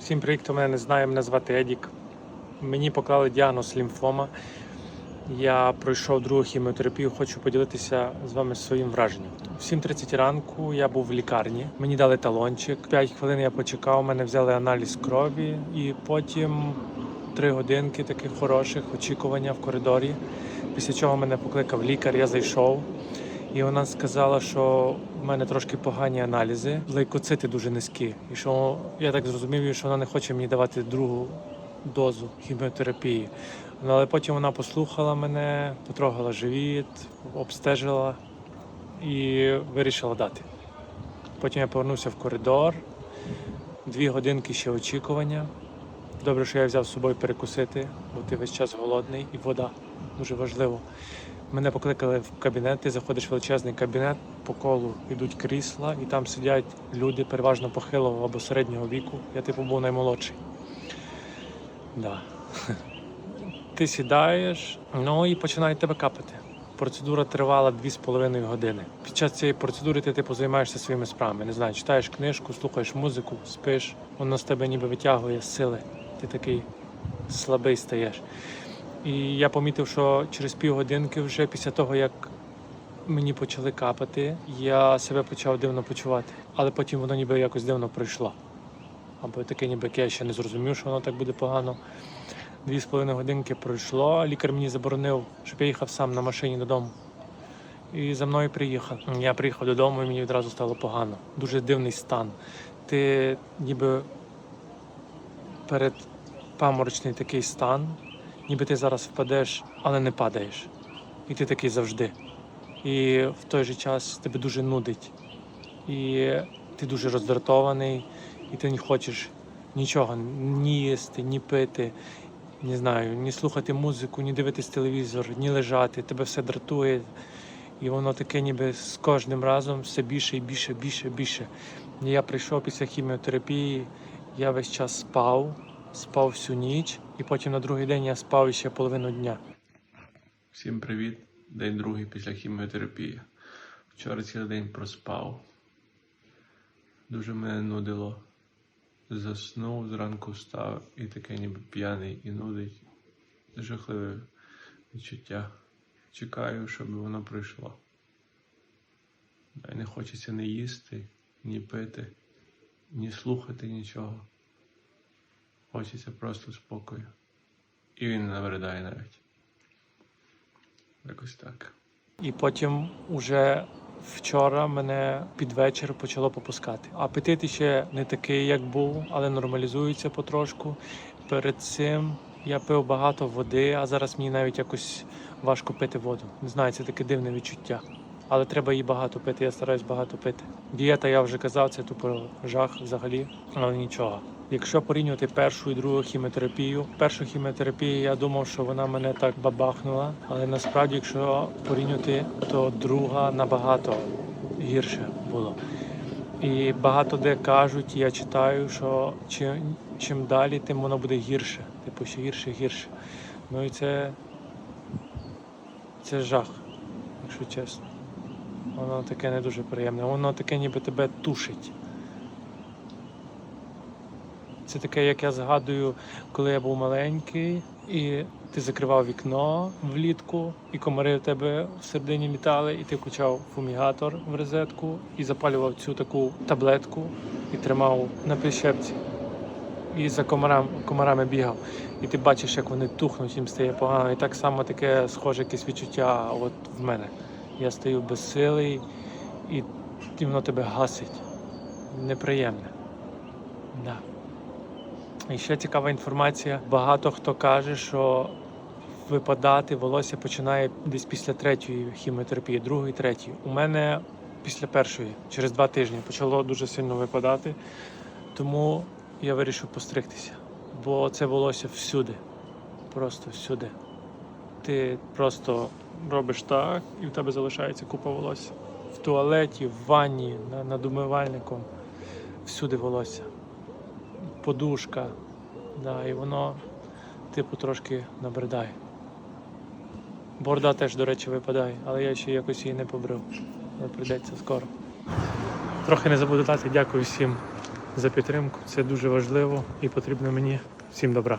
Всім привіт, хто мене не знає, мене звати Едік. Мені поклали діагноз лімфома. Я пройшов другу хіміотерапію, хочу поділитися з вами своїм враженням. В 7.30 ранку я був в лікарні. Мені дали талончик. 5 хвилин я почекав, мене взяли аналіз крові, і потім 3 годинки таких хороших очікування в коридорі. Після чого мене покликав лікар, я зайшов. І вона сказала, що в мене трошки погані аналізи, лейкоцити дуже низькі. І що я так зрозумів, що вона не хоче мені давати другу дозу хіміотерапії. Ну, але потім вона послухала мене, потрогала живіт, обстежила і вирішила дати. Потім я повернувся в коридор, дві годинки ще очікування. Добре, що я взяв з собою перекусити, бо ти весь час голодний і вода дуже важливо. Мене покликали в кабінет, ти заходиш в величезний кабінет, по колу йдуть крісла, і там сидять люди переважно похилого або середнього віку. Я типу був наймолодший. Да. Ти сідаєш, ну і починають тебе капати. Процедура тривала 2,5 години. Під час цієї процедури ти типу займаєшся своїми справами. Не знаю, читаєш книжку, слухаєш музику, спиш, воно з тебе ніби витягує сили. Ти такий слабий стаєш. І я помітив, що через півгодинки, вже після того, як мені почали капати, я себе почав дивно почувати. Але потім воно ніби якось дивно пройшло. Або таке, ніби я ще не зрозумів, що воно так буде погано. Дві з половиною годинки пройшло. Лікар мені заборонив, щоб я їхав сам на машині додому. І за мною приїхав. Я приїхав додому і мені відразу стало погано. Дуже дивний стан. Ти ніби перед паморочний такий стан, ніби ти зараз впадеш, але не падаєш. І ти такий завжди. І в той же час тебе дуже нудить. І ти дуже роздратований, і ти не хочеш нічого ні їсти, ні пити, не знаю, ні слухати музику, ні дивитись телевізор, ні лежати. Тебе все дратує. І воно таке, ніби з кожним разом все більше і більше, більше, більше. Я прийшов після хіміотерапії, я весь час спав, спав всю ніч, і потім на другий день я спав ще половину дня. Всім привіт! День другий після хіміотерапії. Вчора цілий день проспав. Дуже мене нудило. Заснув, зранку встав і таке ніби п'яний і нудить. Жахливе відчуття. Чекаю, щоб воно пройшло. Не хочеться ні їсти, ні пити, ні слухати нічого. Хочеться просто спокою. І він не набридає навіть. Якось так. І потім уже вчора мене під вечір почало попускати. Апетит ще не такий, як був, але нормалізується потрошку. Перед цим я пив багато води, а зараз мені навіть якось важко пити воду. Не знаю, це таке дивне відчуття. Але треба її багато пити, я стараюсь багато пити. Дієта, я вже казав, це тупо жах взагалі, але нічого. Якщо порівнювати першу і другу хіміотерапію, першу хіміотерапію я думав, що вона мене так бабахнула, але насправді, якщо порівнювати, то друга набагато гірше було. І багато де кажуть, я читаю, що чим, чим далі, тим воно буде гірше. Типу, ще гірше, гірше. Ну і це, це жах, якщо чесно. Воно таке не дуже приємне. Воно таке ніби тебе тушить. Це таке, як я згадую, коли я був маленький, і ти закривав вікно влітку, і комари в тебе всередині літали, і ти включав фумігатор в розетку і запалював цю таку таблетку і тримав на прищепці. І за комарам, комарами бігав. І ти бачиш, як вони тухнуть, їм стає погано. І так само таке схоже якесь відчуття от в мене. Я стою безсилий, і воно тебе гасить. Неприємне. Да. І ще цікава інформація. Багато хто каже, що випадати волосся починає десь після третьої хіміотерапії, другої, третьої. У мене після першої, через два тижні, почало дуже сильно випадати. Тому я вирішив постригтися. Бо це волосся всюди. Просто всюди. Ти просто робиш так, і в тебе залишається купа волосся. В туалеті, в ванні, над умивальником. Всюди волосся подушка. Да, і воно, типу, трошки набридає. Борда теж, до речі, випадає, але я ще якось її не побрив. Але прийдеться скоро. Трохи не забуду дати. Дякую всім за підтримку. Це дуже важливо і потрібно мені. Всім добра.